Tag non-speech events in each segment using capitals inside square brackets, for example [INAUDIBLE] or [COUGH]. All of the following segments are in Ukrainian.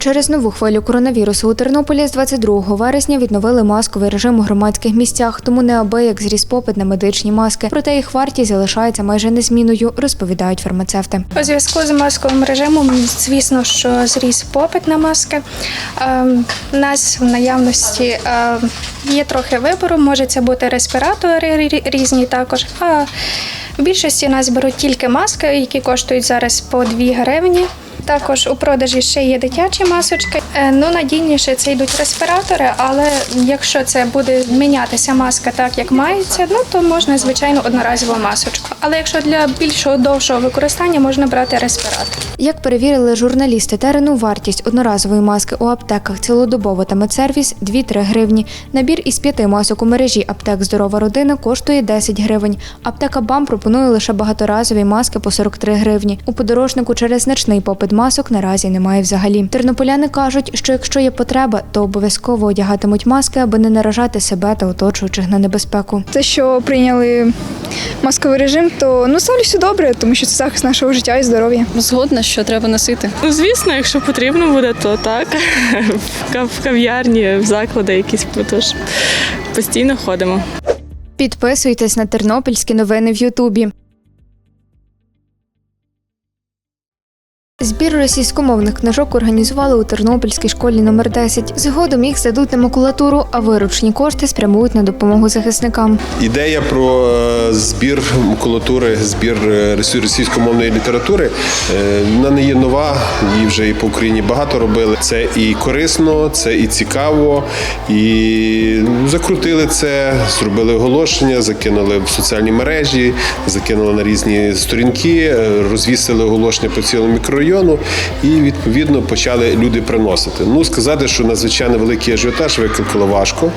Через нову хвилю коронавірусу у Тернополі з 22 вересня відновили масковий режим у громадських місцях, тому неабияк зріс попит на медичні маски. Проте їх вартість залишається майже незмінною, розповідають фармацевти. У зв'язку з масковим режимом, звісно, що зріс попит на маски. Ем, У нас в наявності ем, є трохи вибору, може це бути респіратори різні також. А в більшості нас беруть тільки маски, які коштують зараз по 2 гривні. Також у продажі ще є дитячі масочки. Е, Ну, надійніше це йдуть респіратори, але якщо це буде мінятися маска так, як мається, ну то можна звичайно одноразову масочку. Але якщо для більшого довшого використання можна брати респіратор. Як перевірили журналісти терену, вартість одноразової маски у аптеках цілодобово та медсервіс 2-3 гривні. Набір із п'яти масок у мережі аптек Здорова родина коштує 10 гривень. Аптека БАМ пропонує лише багаторазові маски по 43 гривні. У подорожнику через значний попит масок наразі немає взагалі. Тернополяни кажуть, що якщо є потреба, то обов'язково одягатимуть маски, аби не наражати себе та оточуючих на небезпеку. Те, що прийняли масковий режим, то ну ставлюся добре, тому що це захист нашого життя і здоров'я. Згодна, що треба носити. Ну, звісно, якщо потрібно буде, то так. [LAUGHS] В В кав'ярні, в заклади якісь, тож постійно ходимо. Підписуйтесь на тернопільські новини в Ютубі. Збір російськомовних книжок організували у Тернопільській школі номер 10 Згодом їх здадуть на макулатуру, а виручні кошти спрямують на допомогу захисникам. Ідея про е, збір макулатури, збір е, російськомовної літератури, е, вона не є нова, її вже і по Україні багато робили. Це і корисно, це і цікаво. І ну, закрутили це, зробили оголошення, закинули в соціальні мережі, закинули на різні сторінки, е, розвісили оголошення по цілому мікрорайону, і відповідно почали люди приносити. Ну сказати, що надзвичайно великий ажіотаж викликало важко,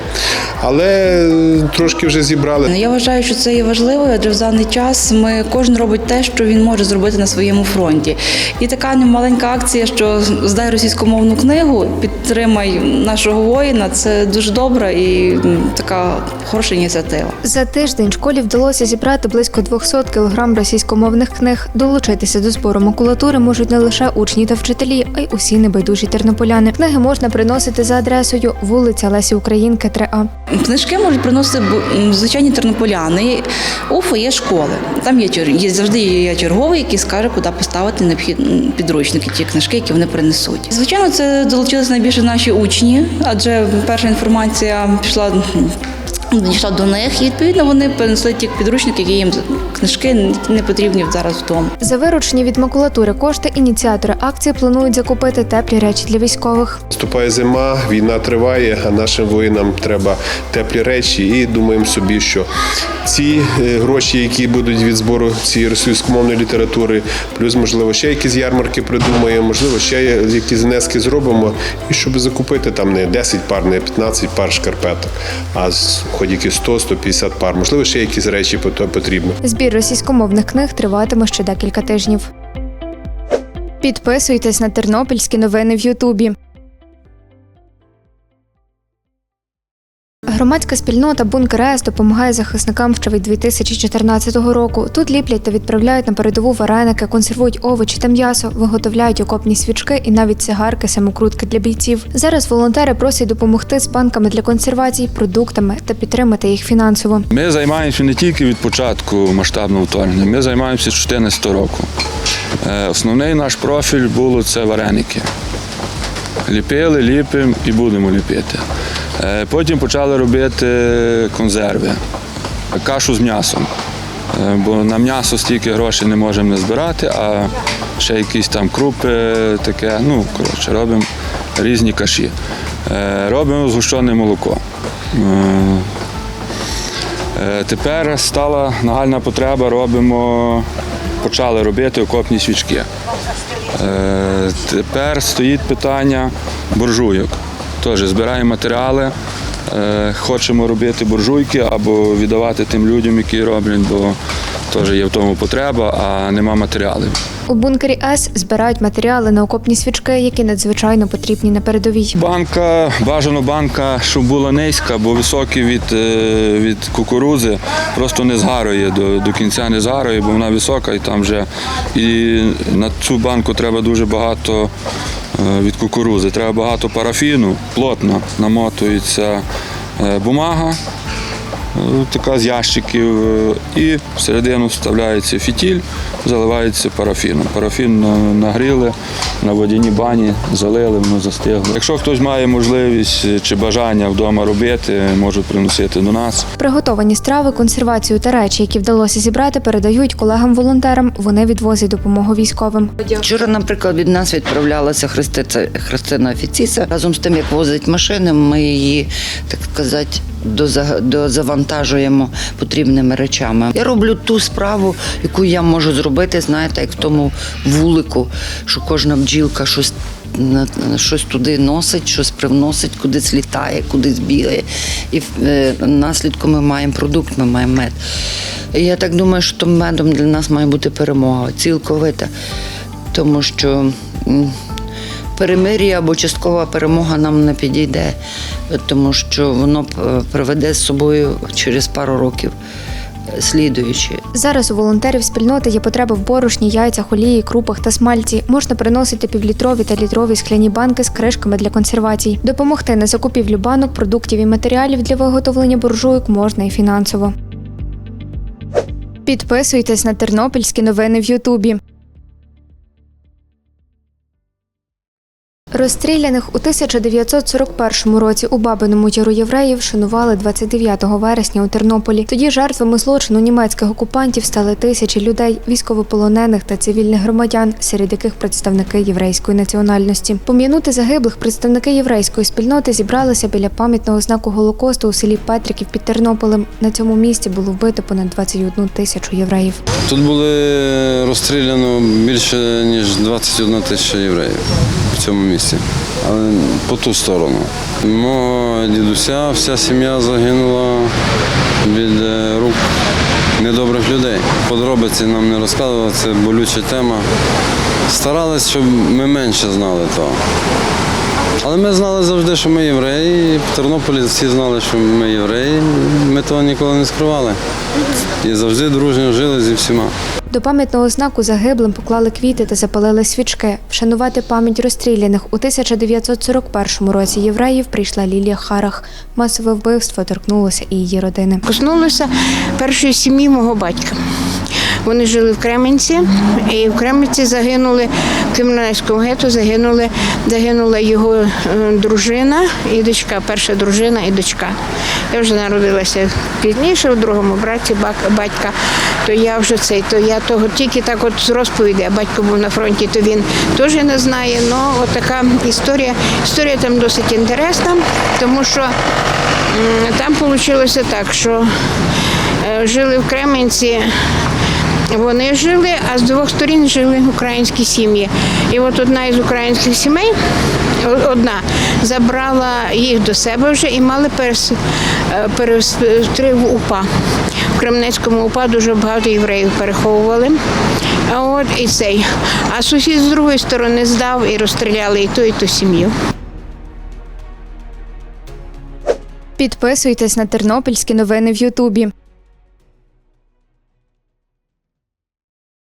але трошки вже зібрали. Ну, Я вважаю, що це є важливо, адже в даний час ми кожен робить те, що він може зробити на своєму фронті. І така маленька акція, що здай російськомовну книгу, підтримай нашого воїна. Це дуже добра і така хороша ініціатива. За тиждень школі вдалося зібрати близько 200 кг російськомовних книг. Долучитися до збору макулатури можуть не лише учні та вчителі, а й усі небайдужі тернополяни. Книги можна приносити за адресою вулиця Лесі Українки, 3А. Книжки можуть приносити звичайні тернополяни у фоє школи. Там є, є завжди є черговий, який скаже, куди поставити необхідні підручники, ті книжки, які вони принесуть. Звичайно, це долучилися найбільше наші учні, адже перша інформація пішла. Дійшла до них, і відповідно вони принесли ті підручники, які їм книжки не потрібні зараз вдома. За виручені від макулатури кошти ініціатори акції планують закупити теплі речі для військових. Наступає зима, війна триває, а нашим воїнам треба теплі речі. І думаємо собі, що ці е, гроші, які будуть від збору цієї російськомовної літератури, плюс, можливо, ще якісь ярмарки придумаємо, можливо, ще якісь внески зробимо, і щоб закупити там не 10 пар, не 15 пар шкарпеток, а з- якісь 100-150 пар. Можливо, ще якісь речі потрібно. Збір російськомовних книг триватиме ще декілька тижнів. Підписуйтесь на тернопільські новини в Ютубі. Громадська спільнота Бункер ЕС допомагає захисникам ще від 2014 року. Тут ліплять та відправляють на передову вареники, консервують овочі та м'ясо, виготовляють окопні свічки і навіть цигарки, самокрутки для бійців. Зараз волонтери просять допомогти з банками для консервації, продуктами та підтримати їх фінансово. Ми займаємося не тільки від початку масштабного вторгнення, ми займаємося з 2014 року. Е, Основний наш профіль було це вареники. Ліпили, ліпимо і будемо ліпити. Е, Потім почали робити консерви, кашу з м'ясом. Е, Бо на м'ясо стільки грошей не можемо не збирати, а ще якісь там крупи, таке. Ну, коротше, робимо різні каші. Е, Робимо згущене молоко. Тепер стала нагальна потреба, робимо, почали робити окопні свічки. Тепер стоїть питання буржуйок. Теж збираємо матеріали, е, хочемо робити буржуйки або віддавати тим людям, які роблять, бо теж є в тому потреба, а нема матеріалів. У бункері С збирають матеріали на окопні свічки, які надзвичайно потрібні на передовій. Банка, бажано банка, щоб була низька, бо високі від, е, від кукурудзи просто не згарує до, до кінця не згарує, бо вона висока і там вже і на цю банку треба дуже багато е, від кукурузи. Треба багато парафіну, плотно намотується е, бумага, така з ящиків, е, і всередину вставляється фітіль, заливається парафіном. Парафін нагріли на водяній бані, залили, воно застигло. Якщо хтось має можливість чи бажання вдома робити, можуть приносити до нас. Приготовані страви, консервацію та речі, які вдалося зібрати, передають колегам-волонтерам. Вони відвозять допомогу військовим. Вчора, наприклад, від нас відправлялася Христина Офіціса. Разом з тим, як возить машини, ми її, так сказати, дозавантажуємо потрібними речами. Я роблю ту справу, яку я можу зробити, знаєте, як в тому вулику, що кожна бджілка щось. Щось туди носить, щось привносить, кудись літає, кудись бігає. І е, наслідком ми маємо продукт, ми маємо мед. І я так думаю, що медом для нас має бути перемога цілковита тому що перемир'я або часткова перемога нам не підійде, тому що воно е, приведе з собою через пару років е, слідуючі. Зараз у волонтерів спільноти є потреба в борошні, яйцях, олії, крупах та смальці. Можна приносити півлітрові та літрові скляні банки з кришками для консервацій. Допомогти на закупівлю банок, продуктів і матеріалів для виготовлення буржуйок можна і фінансово. Підписуйтесь на тернопільські новини в Ютубі. Розстріляних у 1941 році у Бабиному Яру євреїв шанували 29 вересня у Тернополі. Тоді жертвами злочину німецьких окупантів стали тисячі людей, військовополонених та цивільних громадян, серед яких представники єврейської національності. Пом'янути загиблих представники єврейської спільноти зібралися біля пам'ятного знаку Голокосту у селі Петриків під Тернополем. На цьому місці було вбито понад 21 тисячу євреїв. Тут були розстріляно більше ніж 21 тисяча євреїв в цьому місці, але по ту сторону. Мого дідуся, вся сім'я загинула від е, рук недобрих людей. Подробиці нам не розказували, це болюча тема. Старались, щоб ми менше знали того. Але ми знали завжди, що ми євреї. В Тернополі всі знали, що ми євреї. Ми того ніколи не скривали. І завжди дружньо жили зі всіма. До пам'ятного знаку загиблим поклали квіти та запалили свічки. Вшанувати пам'ять розстріляних у 1941 році євреїв прийшла Лілія Харах. Масове вбивство торкнулося і її родини. Коснулося першої сім'ї мого батька. Вони жили в Кременці, і в Кременці загинули в Кримінальському гетто загинули, загинула його е, дружина і дочка, перша дружина і дочка. Я вже народилася пізніше у другому браті батька. То я вже цей, то я того тільки так от з розповіді, а батько був на фронті, то він теж не знає. Ну, от така історія. Історія там досить інтересна, тому що там вийшло так, що е, жили в Кременці. Вони жили, а з двох сторін жили українські сім'ї. І от одна із українських сімей, одна, забрала їх до себе вже і мали перес, е, перевести в УПА. В Кременецькому УПА дуже багато євреїв переховували. А от і цей. А сусід з другої сторони здав і розстріляли і ту, і ту сім'ю. Підписуйтесь на тернопільські новини в Ютубі.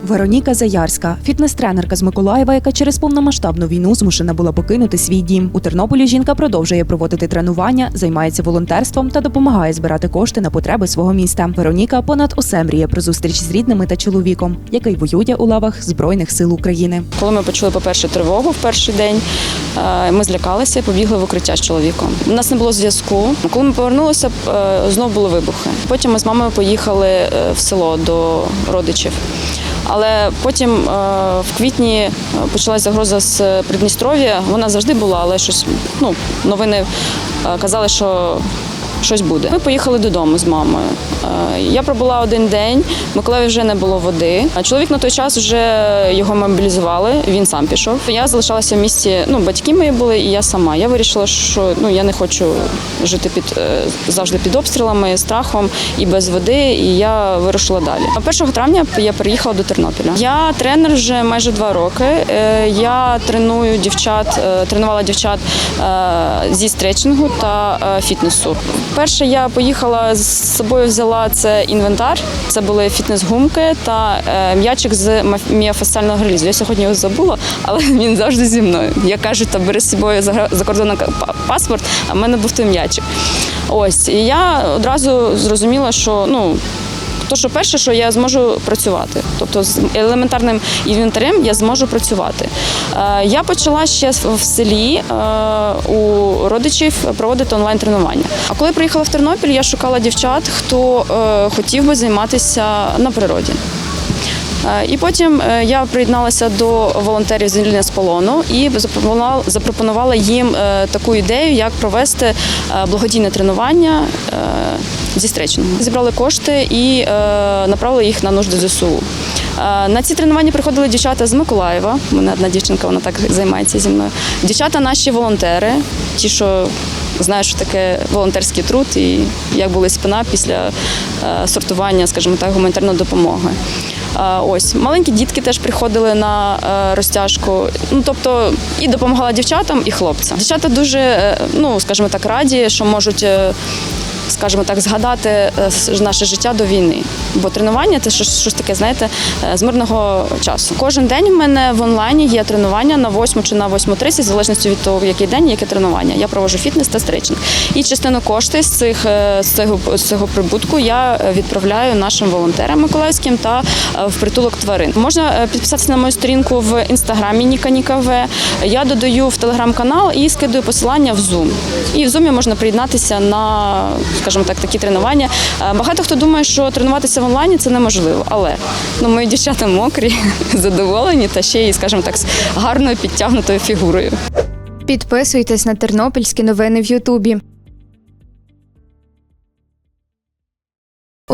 Вероніка Заярська, фітнес-тренерка з Миколаєва, яка через повномасштабну війну змушена була покинути свій дім. У Тернополі жінка продовжує проводити тренування, займається волонтерством та допомагає збирати кошти на потреби свого міста. Вероніка понад усе мріє про зустріч з рідними та чоловіком, який воює у лавах Збройних сил України. Коли ми почули, по-перше, тривогу в перший день, е, ми злякалися побігли в укриття з чоловіком. У нас не було зв'язку. Коли ми повернулися, е, знов були вибухи. Потім ми з мамою поїхали е, в село до родичів. Але потім е, в квітні е, почалася загроза з Придністров'я. Вона завжди була, але щось ну, новини е, казали, що щось буде. Ми поїхали додому з мамою. Е, Я пробула один день, в Миколаєві вже не було води. А Чоловік на той час вже його мобілізували, він сам пішов. Я залишалася в місті, ну, батьки мої були, і я сама. Я вирішила, що ну, я не хочу жити під, е, завжди під обстрілами, страхом і без води, і я вирушила далі. 1 травня я переїхала до Тернополя. Я тренер вже майже два роки. Е, Я треную дівчат, тренувала дівчат зі стретчингу та фітнесу. Перше, я поїхала з собою, взяла це інвентар. Це були фітнес-гумки та е, м'ячик з міофасціального грилізу. Я сьогодні його забула, але [LAUGHS] він завжди зі мною. Я кажу, та бери з собою за, за паспорт, а в мене був той м'ячик. Ось і я одразу зрозуміла, що ну. То, що перше, що я зможу працювати, тобто з елементарним інвентарем я зможу працювати. Е, Я почала ще в селі е, у родичів проводити онлайн-тренування. А коли приїхала в Тернопіль, я шукала дівчат, хто е, хотів би займатися на природі. Е, І потім е, я приєдналася до волонтерів звільнення з полону і запропонувала, їм е, таку ідею, як провести благодійне тренування зі стречингу. Зібрали кошти і направили їх на нужди ЗСУ. На ці тренування приходили дівчата з Миколаєва. У мене одна дівчинка, вона так займається зі мною. Дівчата наші волонтери, ті, що знають, що таке волонтерський труд і як були спина після сортування, скажімо так, гуманітарної допомоги. Е, Ось маленькі дітки теж приходили на е, розтяжку. Ну тобто і допомагала дівчатам, і хлопцям. Дівчата дуже, е, ну скажімо так, раді, що можуть. Скажімо так, згадати е, наше життя до війни. Бо тренування це щось, щось таке, знаєте, е, з мирного часу. Кожен день в мене в онлайні є тренування на 8 чи на 8.30, в залежності від того, в який день, яке тренування. Я проводжу фітнес та стрейчинг. І частину коштів з цих е, з цього, з цього прибутку я відправляю нашим волонтерам миколаївським та в притулок тварин. Можна підписатися на мою сторінку в інстаграмі Ніка Ніка В. Я додаю в телеграм-канал і скидую посилання в Zoom. І в Zoom можна приєднатися на, скажімо так, такі тренування. Е, Багато хто думає, що тренуватися в онлайні це неможливо, але ну, мої дівчата мокрі, [LAUGHS] задоволені та ще й, скажімо так, з гарною підтягнутою фігурою. Підписуйтесь на тернопільські новини в Ютубі.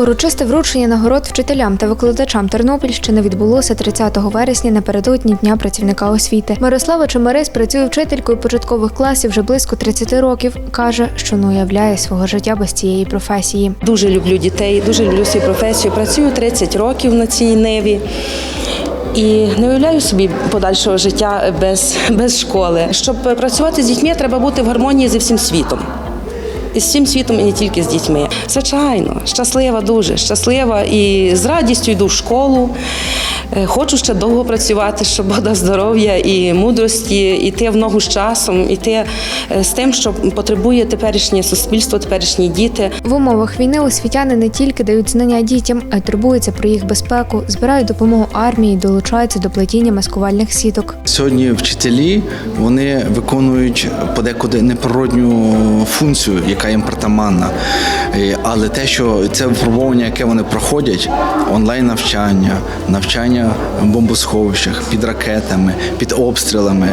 Урочисте вручення нагород вчителям та викладачам Тернопільщини відбулося 30 вересня напередодні Дня працівника освіти. Мирослава Чемерис працює вчителькою початкових класів вже близько 30 років. каже, що не уявляє свого життя без цієї професії. Дуже люблю дітей, дуже люблю свою професію. Працюю 30 років на цій ниві. І не уявляю собі подальшого життя без, без школи. Щоб працювати з дітьми, треба бути в гармонії зі всім світом. З всім світом, і не тільки з дітьми. Звичайно, щаслива дуже, щаслива і з радістю йду в школу. Е, Хочу ще довго працювати, щоб [LAUGHS] Бог здоров'я і мудрості, іти в ногу з часом, іти е, з тим, що потребує теперішнє суспільство, теперішні діти. В умовах війни освітяни не тільки дають знання дітям, а й турбуються про їх безпеку, збирають допомогу армії, долучаються до плетіння маскувальних сіток. Сьогодні вчителі вони виконують подекуди неприродню функцію, яка їм притаманна. Е, Але те, що це випробування, яке вони проходять, онлайн навчання, в бомбосховищах, під ракетами, під обстрілами.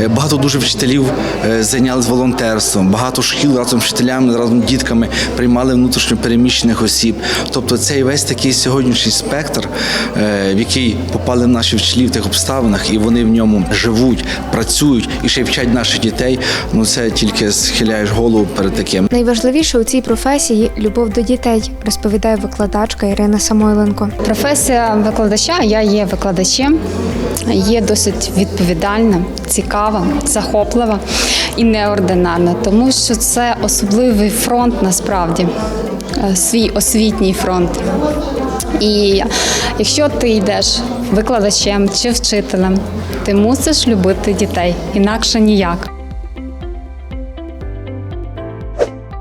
Е, Багато дуже вчителів е, зайнялись волонтерством, багато шкіл разом з вчителями, разом з дітками приймали внутрішньо переміщених осіб. Тобто цей весь такий сьогоднішній спектр, в який попали наші вчителі в тих обставинах, і вони в ньому живуть, працюють і ще й вчать наших дітей. Ну це тільки схиляєш голову перед таким. Найважливіше у цій професії любов до дітей, розповідає викладачка Ірина Самойленко. Професія викладача, я є викладачем, є досить відповідальна, цікава, захоплива і неординарна, тому що це особливий фронт насправді, е, свій освітній фронт. І якщо ти йдеш викладачем чи вчителем, ти мусиш любити дітей, інакше ніяк.